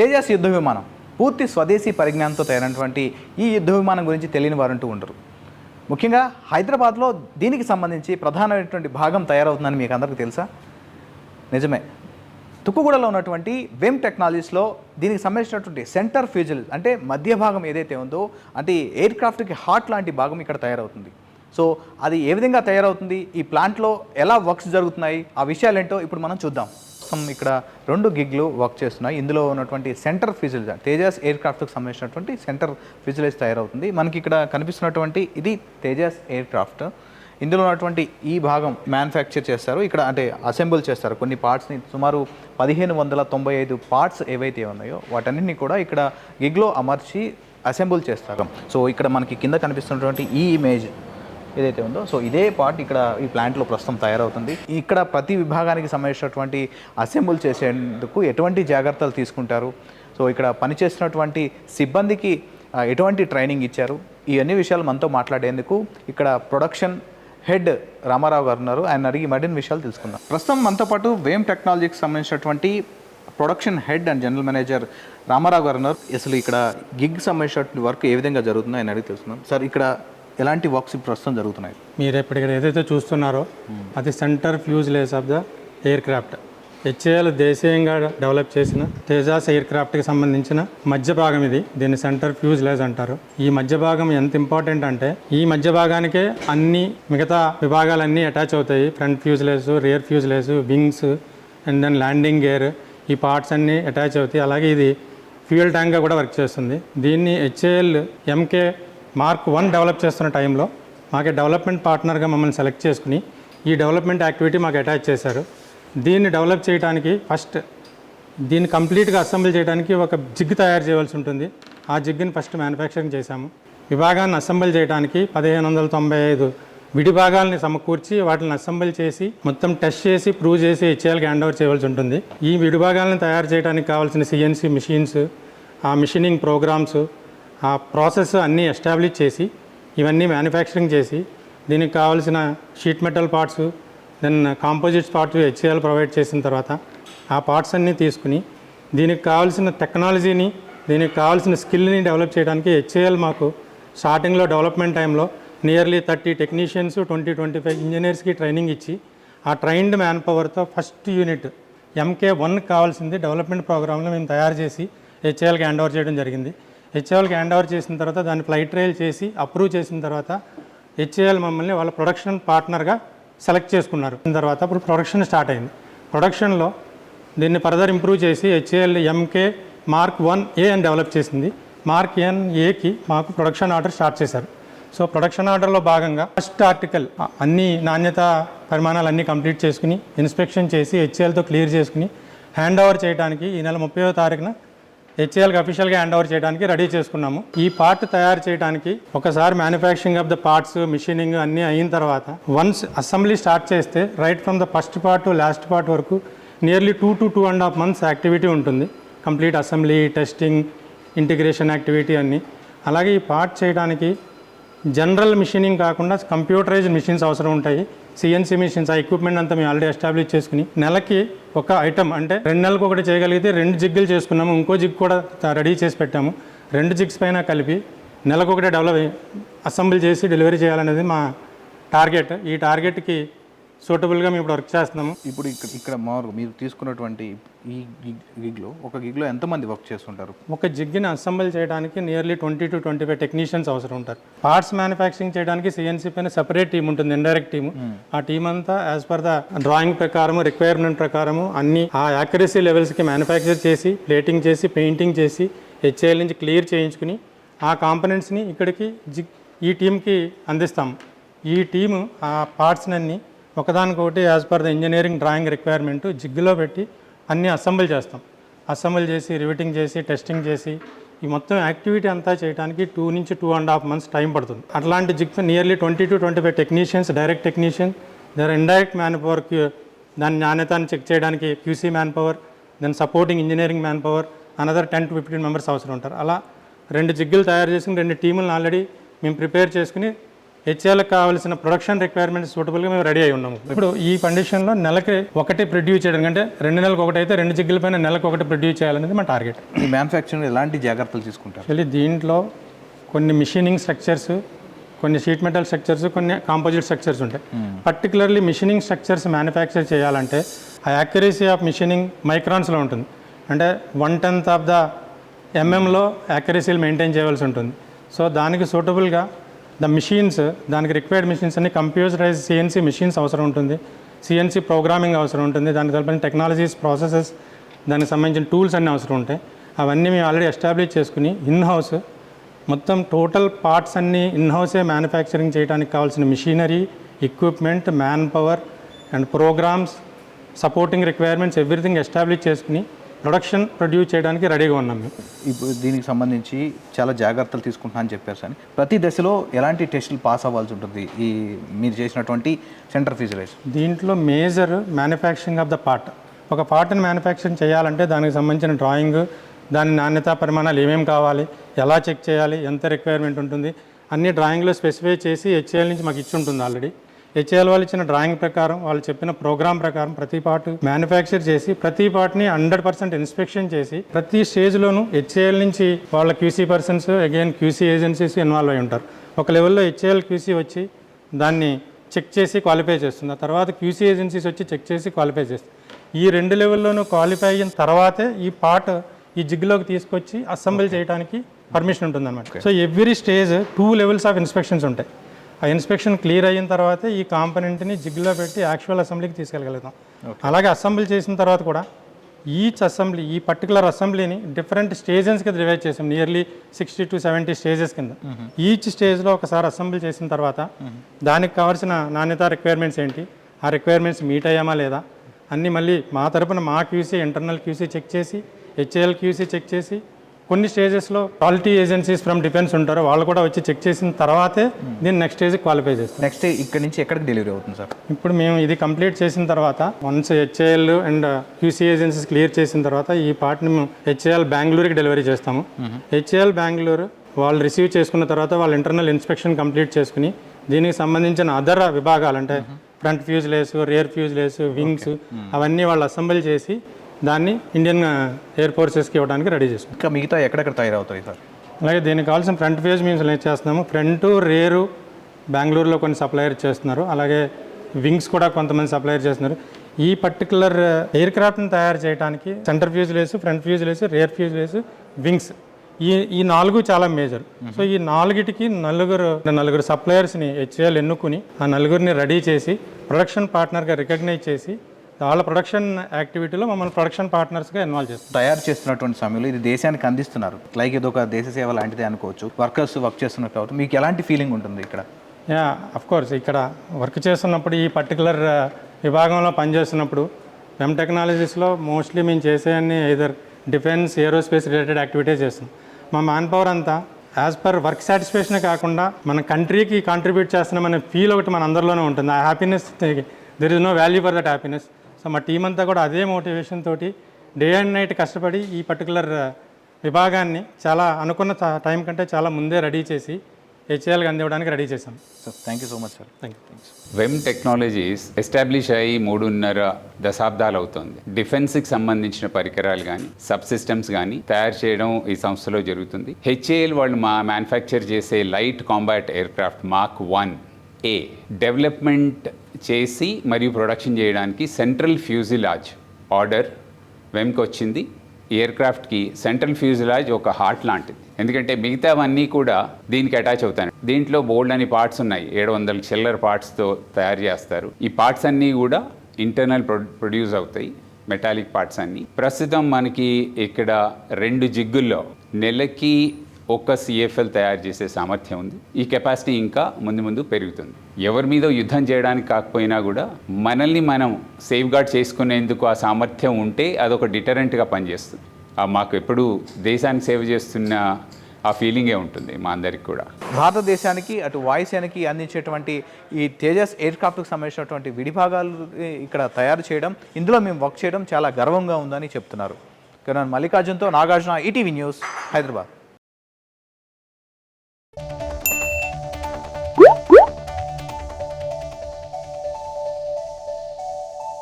తేజస్ యుద్ధ విమానం పూర్తి స్వదేశీ పరిజ్ఞానంతో తయారైనటువంటి ఈ యుద్ధ విమానం గురించి తెలియని వారంటూ ఉండరు. ముఖ్యంగా హైదరాబాద్లో దీనికి సంబంధించి ప్రధానమైనటువంటి భాగం తయారవుతుందని మీకు అందరికీ తెలుసా? నిజమే. తుక్కుగూడలో ఉన్నటువంటి వెమ్ టెక్నాలజీస్లో దీనికి సంబంధించినటువంటి సెంటర్ ఫ్యూజల్ అంటే మధ్య భాగం ఏదైతే ఉందో అంటే ఎయిర్ క్రాఫ్ట్కి హార్ట్ లాంటి భాగం ఇక్కడ తయారవుతుంది. సో అది ఏ విధంగా తయారవుతుంది? ఈ ప్లాంట్లో ఎలా వర్క్స్ జరుగుతున్నాయి? ఆ విషయాలు ఏంటో ఇప్పుడు మనం చూద్దాం. ప్రస్తుతం ఇక్కడ రెండు గిగ్లు వర్క్ చేస్తున్నాయి. ఇందులో ఉన్నటువంటి సెంటర్ ఫ్యూజిల్ తేజాస్ ఎయిర్ క్రాఫ్ట్కి సంబంధించినటువంటి సెంటర్ ఫ్యూజిలేజ్ తయారవుతుంది. మనకి ఇక్కడ కనిపిస్తున్నటువంటి ఇది తేజాస్ ఎయిర్ క్రాఫ్ట్ ఇందులో ఉన్నటువంటి ఈ భాగం మ్యానుఫ్యాక్చర్ చేస్తారు. ఇక్కడ అంటే అసెంబుల్ చేస్తారు. కొన్ని పార్ట్స్ని సుమారు పదిహేను వందల తొంభై ఐదు పార్ట్స్ ఏవైతే ఉన్నాయో వాటన్నిటిని కూడా ఇక్కడ గిగ్లో అమర్చి అసెంబుల్ చేస్తారు. సో ఇక్కడ మనకి కింద కనిపిస్తున్నటువంటి ఈ ఇమేజ్ ఏదైతే ఉందో. సో ఇదే పార్ట్ ఇక్కడ ఈ ప్లాంట్లో ప్రస్తుతం తయారవుతుంది. ఇక్కడ ప్రతి విభాగానికి సంబంధించినటువంటి అసెంబుల్ చేసేందుకు ఎటువంటి జాగ్రత్తలు తీసుకుంటారు? సో ఇక్కడ పనిచేసినటువంటి సిబ్బందికి ఎటువంటి ట్రైనింగ్ ఇచ్చారు? ఈ అన్ని విషయాలు మనతో మాట్లాడేందుకు ఇక్కడ ప్రొడక్షన్ హెడ్ రామారావు గారు ఉన్నారు. ఆయన అడిగి మరిన్ని విషయాలు తెలుసుకుందాం. ప్రస్తుతం మనతో పాటు వేమ్ టెక్నాలజీకి సంబంధించినటువంటి production head and general manager Ramarao గారు ఉన్నారు. అసలు ఇక్కడ గిగ్ సంబంధించినటువంటి వర్క్ ఏ విధంగా జరుగుతుందో ఆయన అడిగి తెలుసుకుందాం. సార్ ఇక్కడ ఎలాంటి వర్క్స్ ప్రస్తుతం జరుగుతున్నాయి. మీరు ఇప్పుడు ఇక్కడ ఏదైతే చూస్తున్నారో అది centre fuselage of the aircraft HAL దేశీయంగా డెవలప్ చేసిన తేజాస్ ఎయిర్ క్రాఫ్ట్కి సంబంధించిన మధ్య భాగం ఇది. దీన్ని సెంటర్ ఫ్యూజ్ లేస్ అంటారు. ఈ మధ్య భాగం ఎంత ఇంపార్టెంట్ అంటే ఈ మధ్య భాగానికే అన్ని మిగతా విభాగాలన్నీ అటాచ్ అవుతాయి. Front fuselage rear fuselage wings and then landing gear ఈ పార్ట్స్ అన్నీ అటాచ్ అవుతాయి. అలాగే ఇది ఫ్యూయల్ ట్యాంక్గా కూడా వర్క్ చేస్తుంది. దీన్ని HAL MK mark one develop చేస్తున్న టైంలో మాకు డెవలప్మెంట్ పార్ట్నర్గా మమ్మల్ని సెలెక్ట్ చేసుకుని ఈ డెవలప్మెంట్ యాక్టివిటీ మాకు అటాచ్ చేశారు. దీన్ని డెవలప్ చేయడానికి ఫస్ట్ దీన్ని కంప్లీట్గా అసెంబ్లీ చేయడానికి ఒక జిగ్ తయారు చేయవలసి ఉంటుంది. ఆ జిగ్ని ఫస్ట్ మ్యానుఫ్యాక్చరింగ్ చేశాము. విభాగాన్ని అసెంబ్లీ చేయడానికి పదిహేను వందల తొంభై ఐదు విడి భాగాలని సమకూర్చి వాటిని అసెంబ్లీ చేసి మొత్తం టెస్ట్ చేసి ప్రూవ్ చేసి హెచ్ఏఎల్కి హ్యాండ్ ఓవర్ చేయవలసి ఉంటుంది. ఈ విడి భాగాలను తయారు చేయడానికి కావాల్సిన సిఎన్సి మిషన్స్ ఆ మిషనింగ్ ప్రోగ్రామ్స్ ఆ ప్రాసెస్ అన్నీ ఎస్టాబ్లిష్ చేసి ఇవన్నీ మ్యానుఫ్యాక్చరింగ్ చేసి దీనికి కావాల్సిన sheet metal parts then composites parts HCL provide చేసిన తర్వాత ఆ పార్ట్స్ అన్నీ తీసుకుని దీనికి కావాల్సిన టెక్నాలజీని దీనికి కావాల్సిన స్కిల్ని డెవలప్ చేయడానికి హెచ్సిఎల్ మాకు స్టార్టింగ్లో డెవలప్మెంట్ టైంలో nearly thirty technicians twenty twenty five ఇంజనీర్స్కి training ఇచ్చి ఆ ట్రైన్డ్ మ్యాన్ పవర్తో ఫస్ట్ యూనిట్ ఎంకే వన్ కావాల్సింది డెవలప్మెంట్ ప్రోగ్రాంలో మేము తయారు చేసి హెచ్ఏఎల్కి హ్యాండ్ ఓవర్ చేయడం జరిగింది. హెచ్ఏఎల్కి హ్యాండ్ ఓవర్ చేసిన తర్వాత దాన్ని ఫ్లైట్ ట్రయల్ చేసి అప్రూవ్ చేసిన తర్వాత హెచ్ఏఎల్ మమ్మల్ని వాళ్ళ ప్రొడక్షన్ పార్ట్నర్గా సెలెక్ట్ చేసుకున్నారు. దాని తర్వాత ఇప్పుడు ప్రొడక్షన్ స్టార్ట్ అయింది. ప్రొడక్షన్లో దీన్ని ఫర్దర్ ఇంప్రూవ్ చేసి HAL MK mark one A అని డెవలప్ చేసింది. మార్క్ ఎన్ ఏకి మాకు ప్రొడక్షన్ ఆర్డర్ స్టార్ట్ చేశారు. సో ప్రొడక్షన్ ఆర్డర్లో భాగంగా ఫస్ట్ ఆర్టికల్ అన్ని నాణ్యత పరిమాణాలు అన్నీ కంప్లీట్ చేసుకుని ఇన్స్పెక్షన్ చేసి హెచ్ఏఎల్తో క్లియర్ చేసుకుని హ్యాండ్ ఓవర్ చేయడానికి ఈ నెల ముప్పైవ తారీఖున హెచ్ఏఎల్కి అఫీషియల్గా హ్యాండ్ ఓవర్ చేయడానికి రెడీ చేసుకున్నాము. ఈ పార్ట్ తయారు చేయడానికి ఒకసారి manufacturing of the parts machining అన్నీ అయిన తర్వాత వన్స్ అసెంబ్లీ స్టార్ట్ చేస్తే right from the first part to last part వరకు nearly two to two and half months activity ఉంటుంది. Complete assembly testing integration activity అన్నీ. అలాగే ఈ పార్ట్ చేయడానికి జనరల్ మిషనింగ్ కాకుండా కంప్యూటరైజ్డ్ మిషన్స్ అవసరం ఉంటాయి. సిఎన్సీ మిషన్స్ ఆ ఎక్విప్మెంట్ అంతా మేము ఆల్రెడీ ఎస్టాబ్లిష్ చేసుకుని నెలకి ఒక ఐటమ్ అంటే రెండు నెలలకు ఒకటి చేయగలిగితే రెండు జిగ్గులు చేసుకున్నాము. ఇంకో జిగ్ కూడా రెడీ చేసి పెట్టాము. రెండు జిగ్స్ పైన కలిపి నెలకు ఒకటే డెవలప్ అసెంబుల్ చేసి డెలివరీ చేయాలనేది మా టార్గెట్ ఈ టార్గెట్కి సూటబుల్గా మేము ఇప్పుడు వర్క్ చేస్తున్నాము. ఇప్పుడు ఇక్కడ ఇక్కడ మామూలుగా మీరు తీసుకున్నటువంటి ఈ గిగ్ గిగ్లో ఒక గిగ్లో ఎంతమంది వర్క్ చేస్తుంటారు? ఒక జిగ్గిని అసెంబుల్ చేయడానికి nearly twenty to twenty five technicians అవసరం ఉంటారు. పార్ట్స్ మ్యానుఫ్యాక్చరింగ్ చేయడానికి సిఎన్సీ పైన సెపరేట్ టీం ఉంటుంది ఇండైరెక్ట్ టీమ్ ఆ టీం అంతా యాజ్ పర్ ద డ్రాయింగ్ ప్రకారం రిక్వైర్మెంట్ ప్రకారము అన్ని ఆ యాక్యురసీ లెవెల్స్కి మ్యానుఫ్యాక్చర్ చేసి ప్లేటింగ్ చేసి పెయింటింగ్ చేసి హెచ్ఏఎల్ నుంచి క్లియర్ చేయించుకుని ఆ కాంపనెంట్స్ని ఇక్కడికి జిగ్ ఈ టీంకి అందిస్తాం ఈ టీము ఆ పార్ట్స్ని అన్ని ఒకదానికొకటి as per the engineering drawing requirement జిగ్గులో పెట్టి అన్నీ అసెంబుల్ చేస్తాం. అసెంబుల్ చేసి రివిటింగ్ చేసి టెస్టింగ్ చేసి ఈ మొత్తం యాక్టివిటీ అంతా చేయడానికి టూ నుంచి two and half months time పడుతుంది. అట్లాంటి jigs nearly twenty to twenty five technicians direct technician other indirect man power దాని నాణ్యతను చెక్ చేయడానికి QC man power then supporting engineering man power another ten to fifteen members అవసరం ఉంటారు. అలా రెండు జిగ్గులు తయారు చేసుకుని రెండు టీములను ఆల్రెడీ మేము ప్రిపేర్ చేసుకుని హెచ్ఏఎల్కి కావాల్సిన ప్రొడక్షన్ రిక్వైర్మెంట్స్ సూటబుల్గా మేము రెడీ అయి ఉన్నాము. ఇప్పుడు ఈ కండిషన్లో నెలకి ఒకటి ప్రొడ్యూస్ చేయడం అంటే రెండు నెలలకు ఒకటి అయితే రెండు జిగ్గుల పైన నెలకు ఒకటి ప్రొడ్యూస్ చేయాలనేది మా టార్గెట్ ఈ మ్యానుఫ్యాక్చరింగ్ ఎలాంటి జాగ్రత్తలు తీసుకుంటారు? యాక్చువల్లీ దీంట్లో కొన్ని మిషనింగ్ స్ట్రక్చర్స్ కొన్ని షీట్ మెటల్ స్ట్రక్చర్స్ కొన్ని కాంపోజిట్ స్ట్రక్చర్స్ ఉంటాయి. పర్టికులర్లీ మిషనింగ్ స్ట్రక్చర్స్ మ్యానుఫ్యాక్చర్ చేయాలంటే ఆ యాక్యురసీ ఆఫ్ మిషనింగ్ మైక్రాన్స్లో ఉంటుంది. అంటే వన్ టెన్త్ ఆఫ్ ద ఎంఎంలో యాక్యురసీలు మెయింటైన్ చేయవలసి ఉంటుంది. సో దానికి సూటబుల్గా ద మిషన్స్ దానికి రిక్వైర్డ్ మిషన్స్ అన్ని కంప్యూటరైజ్ సిఎన్సీ మిషన్స్ అవసరం ఉంటుంది. సిఎన్సీ ప్రోగ్రామింగ్ అవసరం ఉంటుంది. దానికి సంబంధించిన టెక్నాలజీస్ ప్రాసెసెస్ దానికి సంబంధించిన టూల్స్ అన్నీ అవసరం ఉంటాయి. అవన్నీ మేము ఆల్రెడీ ఎస్టాబ్లిష్ చేసుకుని ఇన్ హౌస్ మొత్తం టోటల్ పార్ట్స్ అన్నీ ఇన్ హౌసే మ్యానుఫ్యాక్చరింగ్ చేయడానికి కావాల్సిన machinery equipment man power and programmes supporting requirements everything establish చేసుకుని ప్రొడక్షన్ ప్రొడ్యూస్ చేయడానికి రెడీగా ఉన్నాం మేము. ఇప్పుడు దీనికి సంబంధించి చాలా జాగ్రత్తలు తీసుకుంటున్నా అని చెప్పారు సార్. ప్రతి దశలో ఎలాంటి టెస్టులు పాస్ అవ్వాల్సి ఉంటుంది? ఈ మీరు చేసినటువంటి సెంటర్ ఫిజిలైజ్. దీంట్లో major manufacturing of the part. ఒక పార్ట్ని మ్యానుఫ్యాక్చరింగ్ చేయాలంటే దానికి సంబంధించిన డ్రాయింగ్ దాని నాణ్యత పరిమాణాలు ఏమేమి కావాలి ఎలా చెక్ చేయాలి ఎంత రిక్వైర్మెంట్ ఉంటుంది అన్ని డ్రాయింగ్లో స్పెసిఫై చేసి హెచ్ఏఎల్ నుంచి మాకు ఇచ్చి ఉంటుంది ఆల్రెడీ. హెచ్ఏఎల్ వాళ్ళు ఇచ్చిన డ్రాయింగ్ ప్రకారం వాళ్ళు చెప్పిన ప్రోగ్రామ్ ప్రకారం ప్రతి పార్ట్ మ్యానుఫ్యాక్చర్ చేసి ప్రతి పార్ట్ని హండ్రెడ్ పర్సెంట్ ఇన్స్పెక్షన్ చేసి ప్రతి స్టేజ్లోనూ హెచ్ఏఎల్ నుంచి వాళ్ళ QC persons again QC agencies involve అయి ఉంటారు. ఒక లెవెల్లో హెచ్ఏఎల్ క్యూసీ వచ్చి దాన్ని చెక్ చేసి క్వాలిఫై చేస్తుంది. ఆ తర్వాత క్యూసీ ఏజెన్సీస్ వచ్చి చెక్ చేసి క్వాలిఫై చేస్తుంది. ఈ రెండు లెవెల్లోనూ క్వాలిఫై అయిన తర్వాతే ఈ పార్ట్ ఈ జిగ్లోకి తీసుకొచ్చి అసెంబుల్ చేయడానికి పర్మిషన్ ఉంటుందన్నమాట. So every stage two levels of inspections ఉంటాయి. ఆ ఇన్స్పెక్షన్ క్లియర్ అయిన తర్వాతే ఈ కాంపనెంట్ని జిగ్లో పెట్టి యాక్చువల్ అసెంబ్లీకి తీసుకెళ్ళగలుగుతాం. అలాగే అసెంబ్లీ చేసిన తర్వాత కూడా ఈచ్ అసెంబ్లీ ఈ పర్టికులర్ అసెంబ్లీని డిఫరెంట్ స్టేజెస్ కింద డివైడ్ చేసాం. Nearly sixty to seventy stages కింద. ఈచ్ స్టేజ్లో ఒకసారి అసెంబ్లీ చేసిన తర్వాత దానికి కావాల్సిన నాణ్యత రిక్వైర్మెంట్స్ ఏంటి? ఆ రిక్వైర్మెంట్స్ మీట్ అయ్యామా లేదా? అన్నీ మళ్ళీ మా తరపున మా క్యూసీ ఇంటర్నల్ క్యూసీ చెక్ చేసి హెచ్ఏఎల్ క్యూసీ చెక్ చేసి కొన్ని స్టేజెస్లో క్వాలిటీ ఏజెన్సీస్ ఫ్రమ్ డిఫెన్స్ ఉంటారు వాళ్ళు కూడా వచ్చి చెక్ చేసిన తర్వాతే దీన్ని నెక్స్ట్ స్టేజ్ క్వాలిఫై చేస్తాం నెక్స్ట్ ఇక్కడ నుంచి ఎక్కడికి డెలివరీ అవుతుంది సార్? ఇప్పుడు మేము ఇది కంప్లీట్ చేసిన తర్వాత once HAL and QC agencies clear చేసిన తర్వాత ఈ పార్ట్ని మేము హెచ్ఏఎల్ బెంగళూరుకి డెలివరీ చేస్తాము. హెచ్ఏఎల్ బెంగళూరు వాళ్ళు రిసీవ్ చేసుకున్న తర్వాత వాళ్ళ ఇంటర్నల్ ఇన్స్పెక్షన్ కంప్లీట్ చేసుకుని దీనికి సంబంధించిన అదర్ విభాగాలు అంటే front fuselage rear fuselage wings అవన్నీ వాళ్ళు అసెంబుల్ చేసి దాన్ని ఇండియన్ ఎయిర్ ఫోర్సెస్కి ఇవ్వడానికి రెడీ చేసుకుంటాం ఇంకా మిగతా ఎక్కడెక్కడ తయారవుతాయి సార్? అలాగే దీనికి కావాల్సిన ఫ్రంట్ ఫేజ్ మేము సెలెక్ట్ చేస్తున్నాము? ఫ్రంట్ రేరు బెంగళూరులో కొన్ని సప్లయర్ చేస్తున్నారు. అలాగే వింగ్స్ కూడా కొంతమంది సప్లయర్ చేస్తున్నారు. ఈ పర్టికులర్ ఎయిర్ క్రాఫ్ట్ని తయారు చేయడానికి centre fuselage front fuselage rear fuselage wings. ఈ ఈ నాలుగు చాలా మేజర్. సో ఈ నాలుగిటికి నలుగురు నలుగురు సప్లయర్స్ని హెచ్ఏఎల్ ఎన్నుకుని ఆ నలుగురిని రెడీ చేసి ప్రొడక్షన్ పార్ట్నర్గా రికగ్నైజ్ చేసి వాళ్ళ ప్రొడక్షన్ యాక్టివిటీలో మమ్మల్ని ప్రొడక్షన్ పార్ట్నర్స్గా ఇన్వాల్వ్ చేస్తారు. తయారు చేస్తున్నటువంటి సమయంలో ఇది దేశానికి అందిస్తున్నారు. లైక్ ఇది ఒక దేశ సేవ లాంటిదే అనుకోవచ్చు. వర్కర్స్ వర్క్ చేస్తున్నట్టు కాబట్టి మీకు ఎలాంటి ఫీలింగ్ ఉంటుంది ఇక్కడ? యా అఫ్ కోర్స్ ఇక్కడ వర్క్ చేస్తున్నప్పుడు ఈ పర్టికులర్ విభాగంలో పనిచేస్తున్నప్పుడు వెమ్ టెక్నాలజీస్లో మోస్ట్లీ మేము చేసే అన్ని either defence aerospace related activities చేస్తాం. మా మ్యాన్ పవర్ అంతా యాజ్ పర్ వర్క్ సాటిస్ఫాక్షనే కాకుండా మన కంట్రీకి కాంట్రిబ్యూట్ చేస్తున్నామనే ఫీల్ ఒకటి మన అందరిలోనే ఉంటుంది. ఆ happiness there is no value for that happiness so మా టీం అంతా కూడా అదే మోటివేషన్ తోటి డే అండ్ నైట్ కష్టపడి ఈ పర్టికులర్ విభాగాన్ని చాలా అనుకున్న టైం కంటే చాలా ముందే రెడీ చేసి హెచ్ఏఎల్కి అందివ్వడానికి రెడీ చేసాం sir thank you so much sir thank you VEM technologies establish అయ్యి మూడున్నర దశాబ్దాలు అవుతుంది. డిఫెన్స్కి సంబంధించిన పరికరాలు కానీ సబ్ సిస్టమ్స్ కానీ తయారు చేయడం ఈ సంస్థలో జరుగుతుంది. హెచ్ఏఎల్ వాళ్ళు మా మ్యానుఫ్యాక్చర్ చేసే light combat aircraft mark one A development చేసి మరియు ప్రొడక్షన్ చేయడానికి సెంట్రల్ ఫ్యూజిలాజ్ ఆర్డర్ వెమ్కి వచ్చింది. ఎయిర్క్రాఫ్ట్కి సెంట్రల్ ఫ్యూజిలాజ్ ఒక హార్ట్ లాంటిది. ఎందుకంటే మిగతావన్నీ కూడా దీనికి అటాచ్ అవుతాయి. దీంట్లో బోల్డ్ అని పార్ట్స్ ఉన్నాయి. ఏడు వందల చిల్లర పార్ట్స్తో తయారు చేస్తారు. ఈ పార్ట్స్ అన్నీ కూడా ఇంటర్నల్ ప్రొడ్యూస్ అవుతాయి. మెటాలిక్ పార్ట్స్ అన్నీ. ప్రస్తుతం మనకి ఇక్కడ రెండు జిగ్గుల్లో నెలకి ఒక్క సిఎఫ్ఎల్ తయారు చేసే సామర్థ్యం ఉంది. ఈ కెపాసిటీ ఇంకా ముందు ముందు పెరుగుతుంది. ఎవరి మీద యుద్ధం చేయడానికి కాకపోయినా కూడా మనల్ని మనం సేఫ్ గార్డ్ చేసుకునేందుకు ఆ సామర్థ్యం ఉంటే అదొక డిటరెంట్గా పనిచేస్తుంది. ఆ మాకు ఎప్పుడు దేశానికి సేవ చేస్తున్న ఆ ఫీలింగే ఉంటుంది మా అందరికి కూడా. భారతదేశానికి అటు వాయుసేనకి అందించేటువంటి ఈ తేజస్ ఎయిర్ క్రాఫ్ట్కి సంబంధించినటువంటి విడిభాగాలు ఇక్కడ తయారు చేయడం ఇందులో మేము వర్క్ చేయడం చాలా గర్వంగా ఉందని చెప్తున్నారు. కిరణ్ మల్లికార్జున్తో నాగార్జున ఈటీవీ న్యూస్ హైదరాబాద్.